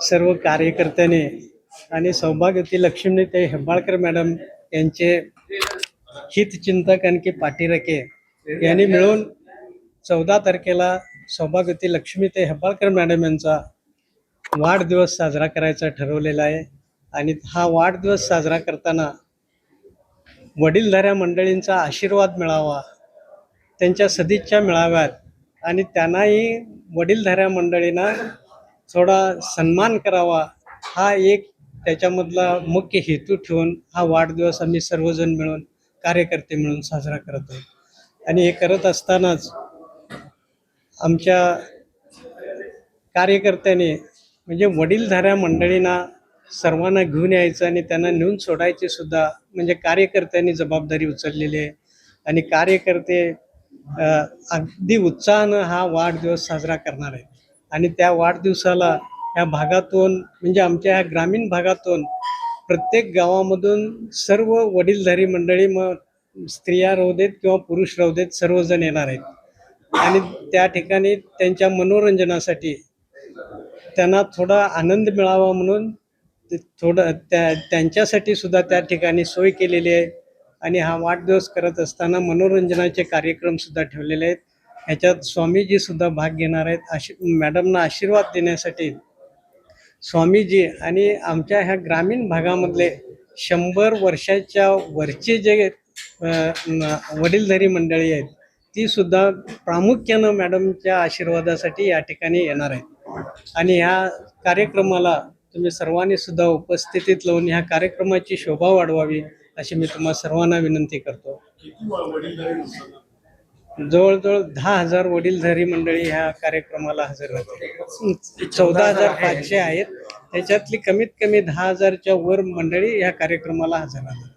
सर्व कार्यकर्त्याने आणि सौभाग्यवती लक्ष्मीते हेंबाळकर मॅडम यांचे हितचिंतक आणखी पाठीरके यांनी मिळून चौदा तारखेला सौभाग्यवती लक्ष्मीते हेंबाळकर मॅडम यांचा वाढदिवस साजरा करायचा ठरवलेला आहे. आणि हा वाढदिवस साजरा करताना वडीलधाऱ्या मंडळींचा आशीर्वाद मिळावा त्यांच्या सदिच्छा मिळाव्यात आणि त्यांनाही वडीलधाऱ्या मंडळींना थोडा सन्मान करावा हा एक त्याच्यामधला मुख्य हेतू ठेवून हा वाढदिवस आम्ही सर्वजण मिळून कार्यकर्ते मिळून साजरा करत आहोत. आणि हे करत असतानाच आमच्या कार्यकर्त्याने म्हणजे वडीलधाऱ्या मंडळींना सर्वांना घेऊन यायचं आणि त्यांना नेऊन सोडायचे सुद्धा म्हणजे कार्यकर्त्यांनी जबाबदारी उचललेली आहे. आणि कार्यकर्ते अगदी उत्साहानं हा वाढदिवस साजरा करणार आहे आणि त्या वाढदिवसाला या भागातून म्हणजे आमच्या ह्या ग्रामीण भागातून प्रत्येक गावामधून सर्व वडीलधारी मंडळी मग स्त्रिया राहू देत किंवा पुरुष राहू देत सर्वजण येणार आहेत. आणि त्या ठिकाणी त्यांच्या मनोरंजनासाठी त्यांना थोडा आनंद मिळावा म्हणून ते थोडं त्या त्यांच्यासाठी सुद्धा त्या ठिकाणी सोय केलेली आहे. आणि हा वाढदिवस करत असताना मनोरंजनाचे कार्यक्रम सुद्धा ठेवलेले आहेत. ह्याच्यात स्वामीजी सुद्धा भाग घेणार आहेत. आशी मॅडमना आशीर्वाद देण्यासाठी स्वामीजी आणि आमच्या ह्या ग्रामीण भागामधले शंभर वर्षाच्या वरचे जे वडीलधारी मंडळी आहेत ती सुद्धा प्रामुख्यानं मॅडमच्या आशीर्वादासाठी या ठिकाणी येणार आहेत. आणि ह्या कार्यक्रमाला तुम्ही सर्वांनी सुद्धा उपस्थितीत लावून ह्या कार्यक्रमाची शोभा वाढवावी अशी मी तुम्हाला सर्वांना विनंती करतो. जवळजवळ दहा हजार वडीलधारी मंडळी ह्या कार्यक्रमाला हजर राहते चौदा हजार पाचशे आहेत. त्याच्यातली कमीत कमी दहा हजारच्या वर मंडळी ह्या कार्यक्रमाला हजर राहतात.